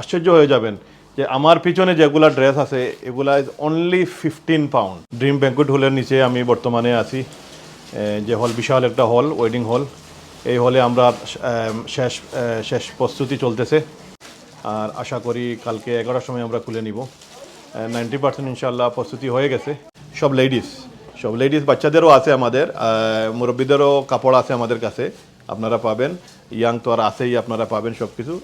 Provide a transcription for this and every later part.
আশ্চর্য হয়ে যাবেন যে আমার পিছনে যেগুলা ড্রেস আছে, এগুলা is only fifteen pound Dream Banquet হলের নিচে আমি বর্তমানে আছি। যে হল বিশাল একটা হল ওয়েডিং হল এই হলে আমরা শেষ শেষ প্রস্তুতি চলতেছে। আর আশা করি কালকে এগারোটার সময় আমরা খুলে নিব। নাইনটি পার্সেন্ট ইনশাল্লাহ প্রস্তুতি হয়ে গেছে। সব লেডিস সব লেডিস বাচ্চাদেরও আছে আমাদের। মুরব্বীদেরও কাপড় আছে আমাদের কাছে। আপনারা পাবেন। ইয়াং তো আর আছেই, আপনারা পাবেন সব কিছু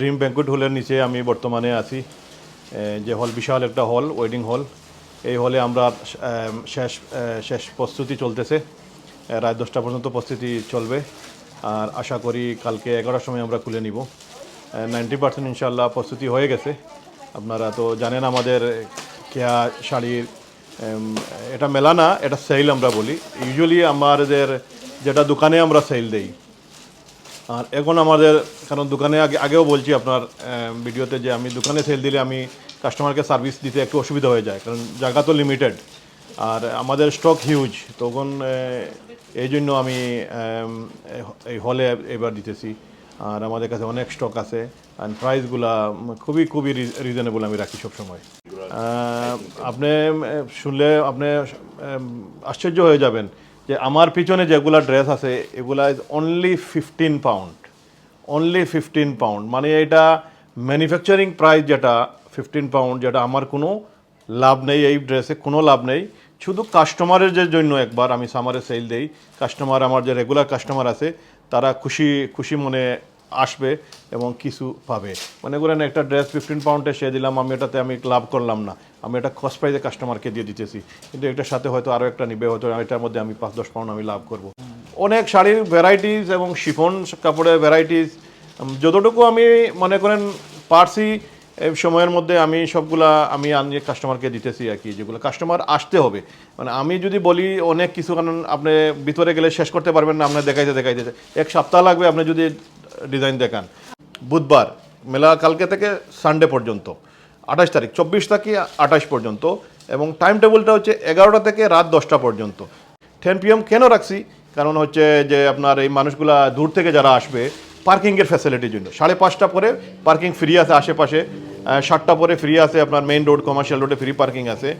ড্রিম ব্যাঙ্কুট হলের নিচে আমি বর্তমানে আছি। যে হল বিশাল একটা হল ওয়েডিং হল এই হলে আমরা শেষ শেষ প্রস্তুতি চলতেছে। রাত দশটা পর্যন্ত প্রস্তুতি চলবে। আর আশা করি কালকে এগারোটার সময় আমরা খুলে নিব। নাইনটি পার্সেন্ট ইনশাল্লাহ প্রস্তুতি হয়ে গেছে। আপনারা তো জানেন আমাদের কেয়া শাড়ির এটা মেলা না, এটা সেল আমরা বলি। ইউজুয়ালি আমাদের যেটা দোকানে আমরা সেল দেই। আর এখন আমাদের, কারণ দোকানে আগে, আগেও বলছি আপনার ভিডিওতে যে আমি দোকানে সেল দিলে আমি কাস্টমারকে সার্ভিস দিতে একটু অসুবিধা হয়ে যায়, কারণ জায়গা তো লিমিটেড আর আমাদের স্টক হিউজ তখন এই জন্য আমি এই হলে এবার দিতেছি। আর আমাদের কাছে অনেক স্টক আছে আর প্রাইসগুলা খুবই খুবই রিজনেবল আমি রাখি সবসময়। আপনি শুনলে আপনি আশ্চর্য হয়ে যাবেন। যে আমার পিছনে যেগুলা ড্রেস আছে, এগুলা is only fifteen pound only fifteen pound মানে এটা ম্যানুফ্যাকচারিং প্রাইস যেটা ফিফটিন পাউন্ড যেটা আমার কোনো লাভ নেই, এই ড্রেসে কোনো লাভ নেই। শুধু কাস্টমারের যে জন্য একবার আমি সামারে সেল দেই কাস্টমার আমার যে রেগুলার কাস্টমার আছে, তারা খুশি খুশি মনে আসবে এবং কিছু পাবে। মনে করেন একটা ড্রেস ফিফটিন পাউন্ডে সে দিলাম, আমি এটাতে আমি লাভ করলাম না। আমি এটা কস্ট প্রাইজে কাস্টমারকে দিয়ে দিতেছি। কিন্তু এটার সাথে হয়তো আরও একটা নিবে, হয়তো এটার মধ্যে আমি পাঁচ, দশ পাউন্ড আমি লাভ করব। অনেক শাড়ির ভ্যারাইটিস এবং শিফন কাপড়ের ভ্যারাইটিস যতটুকু আমি মনে করেন পারছি এই সময়ের মধ্যে আমি সবগুলা, আমি আনিয়ে কাস্টমারকে দিতেছি আর কি, যেগুলো কাস্টমার আসতে হবে। মানে আমি যদি বলি অনেক কিছু, কারণ আপনি ভিতরে গেলে শেষ করতে পারবেন না, আপনার দেখাইতে দেখাইতে। এক সপ্তাহ লাগবে আপনি যদি ডিজাইন দেখান। বুধবার, মেলা কালকে থেকে সানডে পর্যন্ত, আঠাশ তারিখ, চব্বিশ থেকে আঠাশ পর্যন্ত, এবং টাইম টেবিলটা হচ্ছে এগারোটা থেকে রাত দশটা পর্যন্ত। টেন পিএম কেন রাখছি? কারণ হচ্ছে যে আপনার এই মানুষগুলা দূর থেকে যারা আসবে পার্কিংয়ের ফ্যাসিলিটির জন্য। সাড়ে পাঁচটা পরে পার্কিং ফ্রি আছে আশেপাশে সাতটা পরে ফ্রি আছে, আপনার মেইন রোড কমার্শিয়াল রোডে ফ্রি পার্কিং আছে।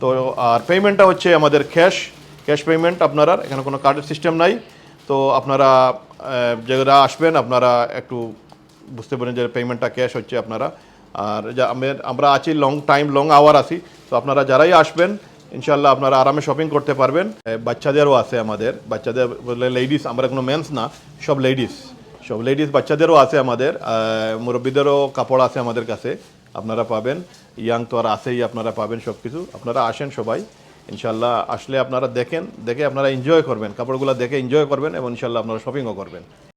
তো, আর পেমেন্টটা হচ্ছে আমাদের ক্যাশ ক্যাশ পেমেন্ট আপনারা এখানে কোনো কার্ডের সিস্টেম নাই। তো আপনারা যারা আসবেন, আপনারা একটু বুঝতে পারেন যে পেমেন্টটা ক্যাশ হচ্ছে আপনারা। আর যা আমরা আছি লং টাইম লং আওয়ার আছি। তো আপনারা যারাই আসবেন ইনশাল্লাহ আপনারা আরামে শপিং করতে পারবেন। বাচ্চাদেরও আছে আমাদের। বাচ্চাদের লেডিস আমরা কোনো মেন্স না, সব লেডিস সব লেডিস বাচ্চাদেরও আছে আমাদের মুরব্বীদেরও কাপড় আছে আমাদের কাছে, আপনারা পাবেন। ইয়াং তো আর আছেই, আপনারা পাবেন সব কিছু আপনারা আসেন সবাই ইনশাল্লাহ আসলে আপনারা দেখেন, দেখে আপনারা এনজয় করবেন। কাপড়গুলো দেখে এনজয় করবেন এবং ইনশাল্লাহ আপনারা শপিংও করবেন।